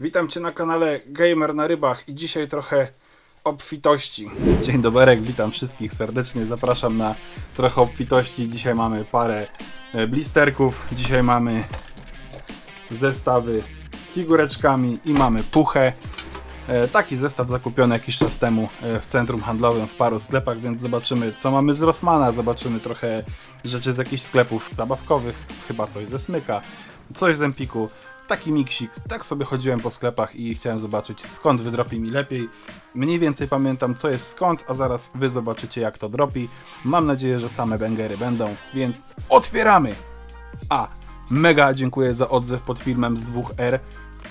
Witam Cię na kanale Gamer na Rybach i dzisiaj trochę obfitości. Dzień dobry, witam wszystkich serdecznie, zapraszam na trochę obfitości. Dzisiaj mamy parę e, blisterków, dzisiaj mamy zestawy z figureczkami i mamy puchę. E, Taki zestaw zakupiony jakiś czas temu e, w centrum handlowym w paru sklepach, więc zobaczymy co mamy z Rossmana, zobaczymy trochę rzeczy z jakichś sklepów zabawkowych, chyba coś ze Smyka, coś z Empiku. Taki miksik. Tak sobie chodziłem po sklepach i chciałem zobaczyć skąd wydropi mi lepiej. Mniej więcej pamiętam co jest skąd, a zaraz wy zobaczycie jak to dropi. Mam nadzieję, że same bęgery będą, więc otwieramy! A, mega dziękuję za odzew pod filmem z 2R.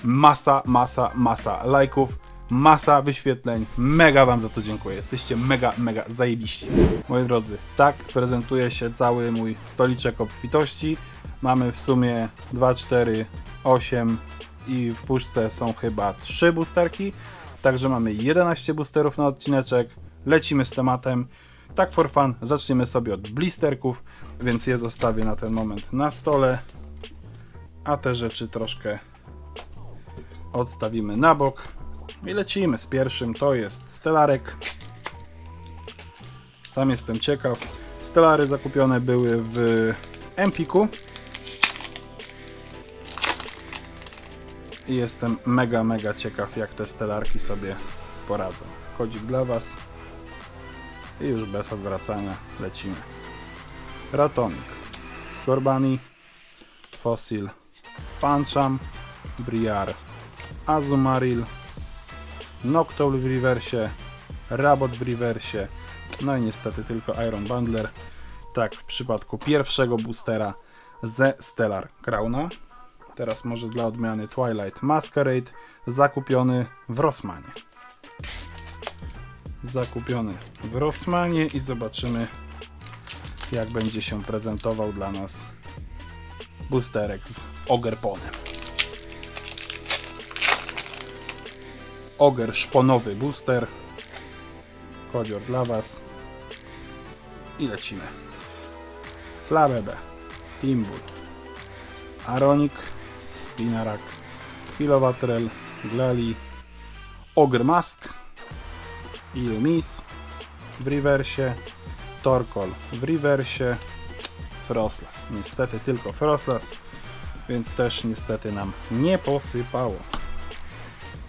Masa, masa, masa lajków, masa wyświetleń. Mega wam za to dziękuję. Jesteście mega, mega zajebiści. Moi drodzy, tak prezentuje się cały mój stoliczek obfitości. Mamy w sumie 2, 4, 8 i w puszce są chyba 3 boosterki. Także mamy 11 boosterów na odcineczek. Lecimy z tematem. Tak for fun, zaczniemy sobie od blisterków, więc je zostawię na ten moment na stole. A te rzeczy troszkę odstawimy na bok. I lecimy z pierwszym, to jest Stelarek. Sam jestem ciekaw. Stelary zakupione były w Empiku. I jestem mega, mega ciekaw, jak te stelarki sobie poradzą. Kodzik dla Was. I już bez odwracania lecimy. Ratonik, Skorbani, Fossil, Pancham, Briar, Azumaril, Noctowl w rewersie, Rabot w rewersie, no i niestety tylko Iron Bundler. Tak w przypadku pierwszego boostera ze Stellar Crowna. Teraz może dla odmiany Twilight Masquerade zakupiony w Rossmanie. Zakupiony w Rossmanie i zobaczymy jak będzie się prezentował dla nas boosterek z Ogerponem. Oger szponowy booster. Kodzior dla Was. I lecimy. Flabebe, Timbul, Aronik, Spinarak, Kilowatrel, Glali, Ogre Mask, Illumis w rewersie, Torkol w rewersie, Frostlas. Niestety tylko Frostlas, więc też niestety nam nie posypało.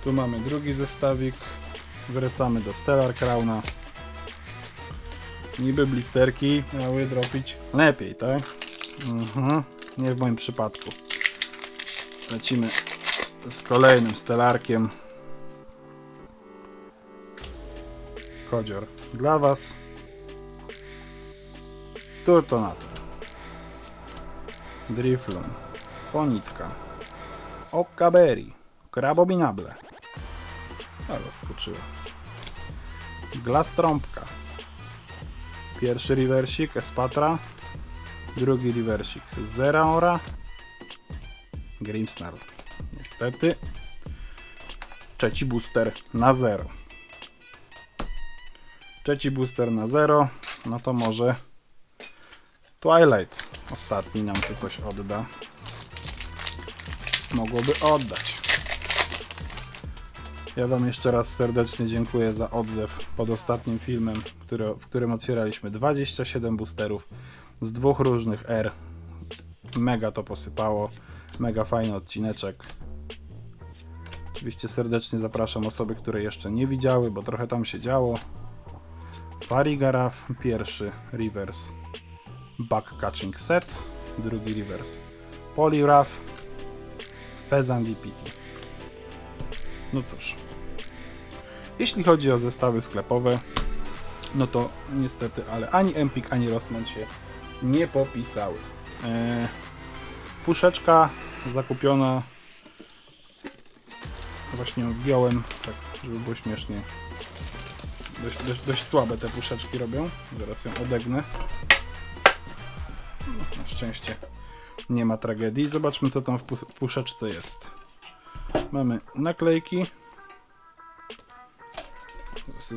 Tu mamy drugi zestawik. Wracamy do Stellar Crowna. Niby blisterki miały dropić lepiej, tak? Mhm. Nie w moim przypadku. Lecimy z kolejnym Stellarkiem. Kodzior dla Was. Turtonator. Driflum. Ponitka. Okaberi. Krabobinable. Ale odskoczyła. Glas. Pierwszy reversik Espatra. Drugi reversik Zeraora. Grimsnarl. Niestety. Trzeci booster na zero. Trzeci booster na zero. No to może Twilight ostatni nam tu coś odda. Mogłoby oddać. Ja Wam jeszcze raz serdecznie dziękuję za odzew pod ostatnim filmem, który, w którym otwieraliśmy 27 boosterów z dwóch różnych R. Mega to posypało. Mega fajny odcineczek. Oczywiście serdecznie zapraszam osoby, które jeszcze nie widziały, bo trochę tam się działo. Farigaraf, pierwszy reverse Back Catching Set, drugi reverse Poliwrath, Fezan DPT. No cóż. Jeśli chodzi o zestawy sklepowe, no to niestety, ale ani Empik, ani Rossmann się nie popisały. Eee, puszeczka zakupiona właśnie ją tak żeby było śmiesznie. Dość, dość, dość słabe te puszeczki robią. Zaraz ją odegnę. No, na szczęście nie ma tragedii. Zobaczmy co tam w pu- puszeczce jest. Mamy naklejki.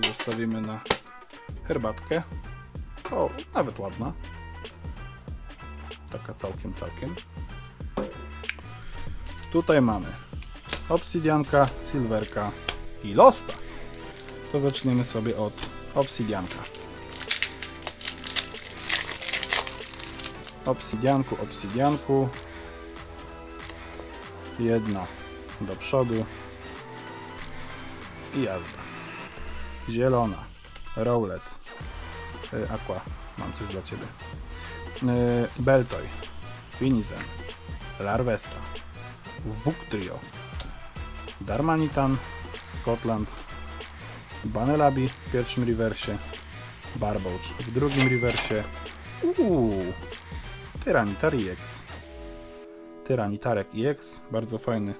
Zostawimy na herbatkę. O, nawet ładna. Taka całkiem, całkiem. Tutaj mamy obsydianka, silverka i losta. To zaczniemy sobie od obsydianka. Obsydianku, obsydianku. Jedna do przodu. I jazda. Zielona. Rowlet. Y, Aqua. Mam coś dla Ciebie. Y, Beltoy. Finizen. Larvesta. Wuktrio. Darmanitan. Scotland. Banelabi w pierwszym rewersie. Barbouch w drugim rewersie. Uuu. Tyranitar EX. Tyranitarek EX. Bardzo fajny.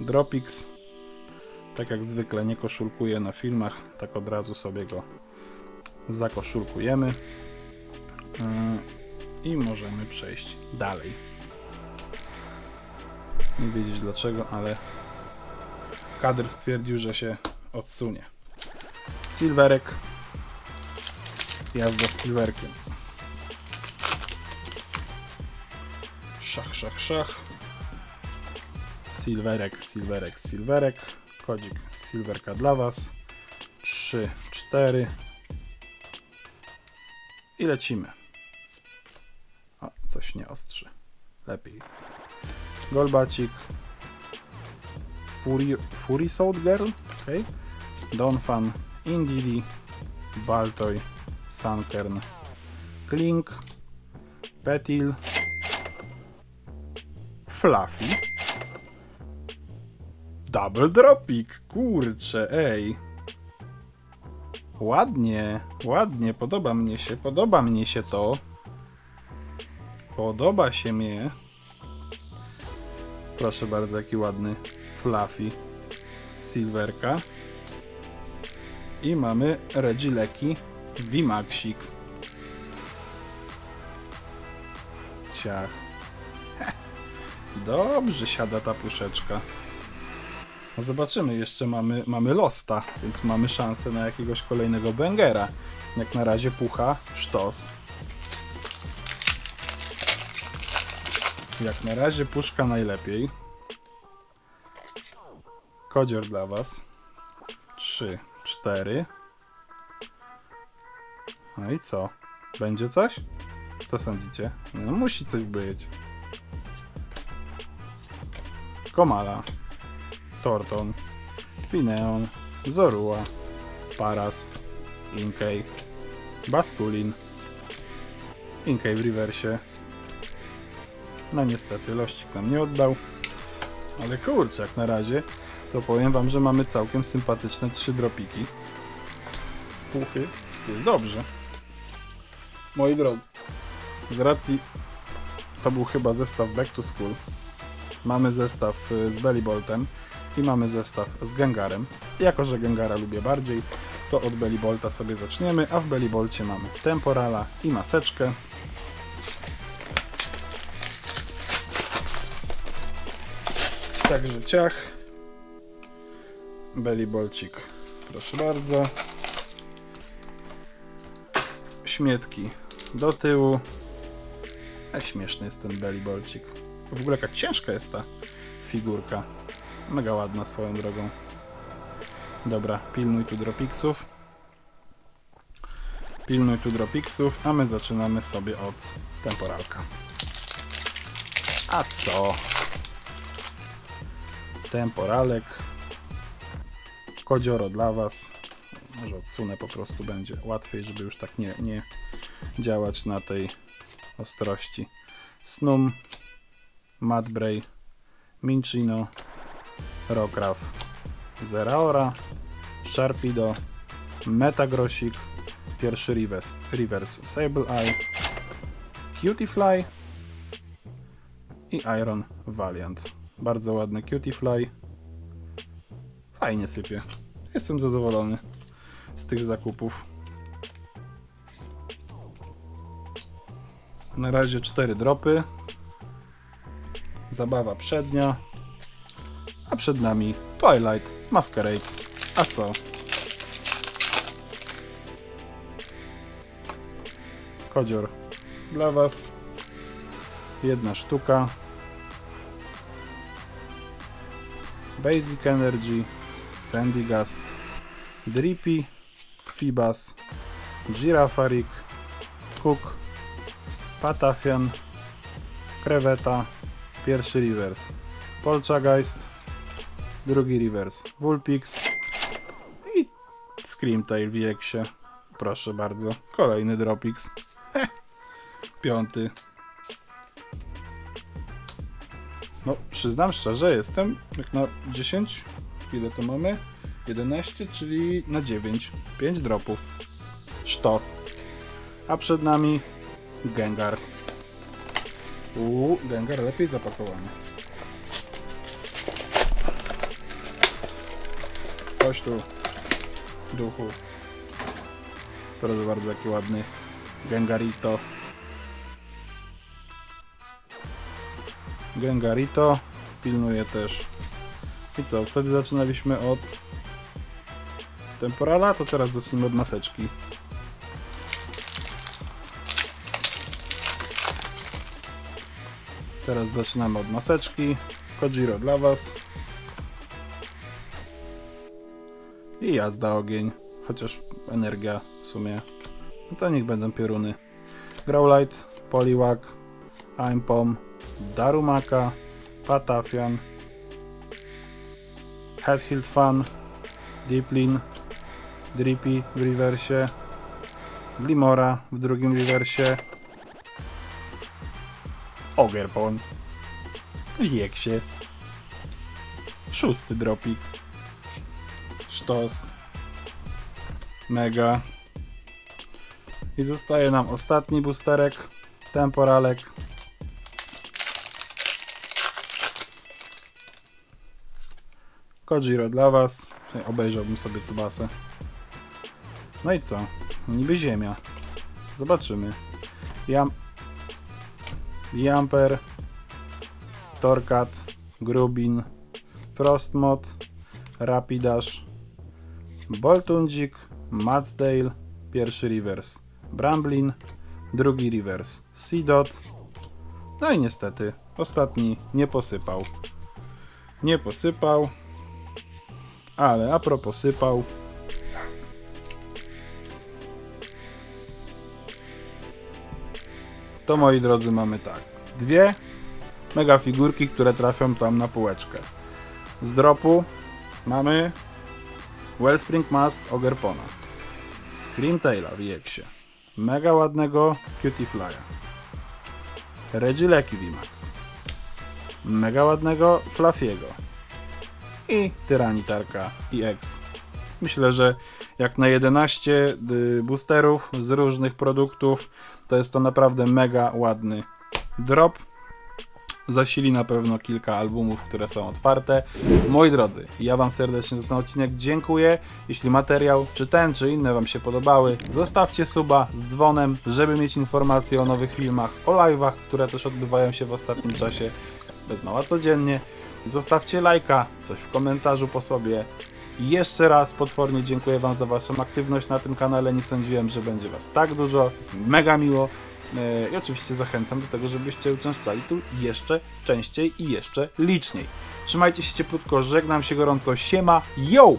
Dropix. Tak jak zwykle nie koszulkuję na filmach, tak od razu sobie go zakoszulkujemy. Yy, I możemy przejść dalej. Nie wiedzieć dlaczego, ale kadr stwierdził, że się odsunie. Silverek. Jazda z silverkiem. Szach, szach, szach. Silverek, silverek, silverek. Kodzik silverka dla Was. 3, 4. I lecimy. O, coś nie ostrzy. Lepiej. Golbacik. Fury, Fury Soul Girl. Okay. Donphan. Indili. Baltoy. Sunkern. Klink. Petil. Fluffy. Double dropik, kurczę, ej. Ładnie, ładnie, podoba mnie się, podoba mnie się to. Podoba się mnie. Proszę bardzo, jaki ładny fluffy silverka. I mamy Regileki Vimaxik. Ciach. Dobrze siada ta puszeczka. No zobaczymy, jeszcze mamy, mamy Losta, więc mamy szansę na jakiegoś kolejnego Bengera. Jak na razie pucha, sztos. Jak na razie puszka najlepiej. Kodzior dla Was. 3, 4. No i co? Będzie coś? Co sądzicie? No musi coś być. Komala. Torton, Fineon, Zorua, Paras, Inkei, Baskulin, Inkei w rewersie. No niestety, lościk nam nie oddał. Ale kurczę, jak na razie, to powiem wam, że mamy całkiem sympatyczne trzy dropiki. Z puchy jest dobrze. Moi drodzy, z racji to był chyba zestaw Back to School. Mamy zestaw y, z Bellyboltem i mamy zestaw z Gengarem. Jako, że Gengara lubię bardziej, to od Bellybolta sobie zaczniemy, a w Bellybolcie mamy Temporala i maseczkę. Także ciach. Bellybolcik, proszę bardzo. Śmietki do tyłu. A śmieszny jest ten Bellybolcik. W ogóle jaka ciężka jest ta figurka. Mega ładna swoją drogą. Dobra, pilnuj tu dropixów. Pilnuj tu dropixów, a my zaczynamy sobie od temporalka. A co? Temporalek. Kodzioro dla Was. Może odsunę po prostu, będzie łatwiej, żeby już tak nie, nie działać na tej ostrości. Snum, Madbray, Minchino, Rokraf, Zeraora, Sharpido, Metagrosik, pierwszy reverse, reverse Sable Eye, Cutiefly i Iron Valiant. Bardzo ładny Cutiefly. Fajnie sypie. Jestem zadowolony z tych zakupów. Na razie cztery dropy. Zabawa przednia. A przed nami Twilight Masquerade. A co? Kodzior dla Was. Jedna sztuka. Basic Energy, Sandy Gust, Drippy, Fibas, Girafarik, Cook, Patafian, Kreweta, pierwszy reverse, Polchageist, drugi reverse, Vulpix i Screamtail w. Proszę bardzo, kolejny Dropix. Piąty. No, przyznam szczerze, jestem jak na 10. Ile to mamy? 11, czyli na 9. 5 dropów. Sztos. A przed nami Gengar. Uuu, Gengar lepiej zapakowany. Chodź tu, duchu. Proszę bardzo, jaki ładny Gengarito. Gengarito pilnuje też. I co, wtedy zaczynaliśmy od temporala, to teraz zacznijmy od maseczki. Teraz zaczynamy od maseczki. Kojiro dla Was. I jazda ogień. Chociaż energia w sumie. No to niech będą pioruny. Growlite, Poliwag, Aimpom, Darumaka, Patafian, Headhilt Fan, Deeplin, Drippy w rewersie, Glimora w drugim rewersie, Ogerpon, Jeksie, szósty dropik, Sztos, Mega. I zostaje nam ostatni boosterek, Temporalek, Kojiro dla was. Obejrzałbym sobie Tsubasę. No i co? Niby ziemia. Zobaczymy. Jam... Jumper. Torkat. Grubin. Frostmod. Rapidash. Boltundzik. Matsdale. Pierwszy reverse. Bramblin. Drugi reverse. Seedot. No i niestety, ostatni nie posypał. Nie posypał. Ale a propos sypał. To moi drodzy mamy tak. Dwie mega figurki, które trafią tam na półeczkę. Z dropu mamy Wellspring Mask Ogerpona. Screamtaila w Jeksie. Mega ładnego Cutie Flya. Regileki VMAX. Mega ładnego Fluffiego i Tyranitarka EX. Myślę, że jak na 11 y, boosterów z różnych produktów, to jest to naprawdę mega ładny drop. Zasili na pewno kilka albumów, które są otwarte. Moi drodzy, ja Wam serdecznie za ten odcinek dziękuję. Jeśli materiał, czy ten, czy inne Wam się podobały, zostawcie suba z dzwonem, żeby mieć informacje o nowych filmach, o live'ach, które też odbywają się w ostatnim czasie, bez mała codziennie. Zostawcie lajka, coś w komentarzu po sobie. I jeszcze raz potwornie dziękuję Wam za Waszą aktywność na tym kanale. Nie sądziłem, że będzie Was tak dużo. Jest mi mega miło. E, I oczywiście zachęcam do tego, żebyście uczęszczali tu jeszcze częściej i jeszcze liczniej. Trzymajcie się cieplutko, żegnam się gorąco. Siema, yo!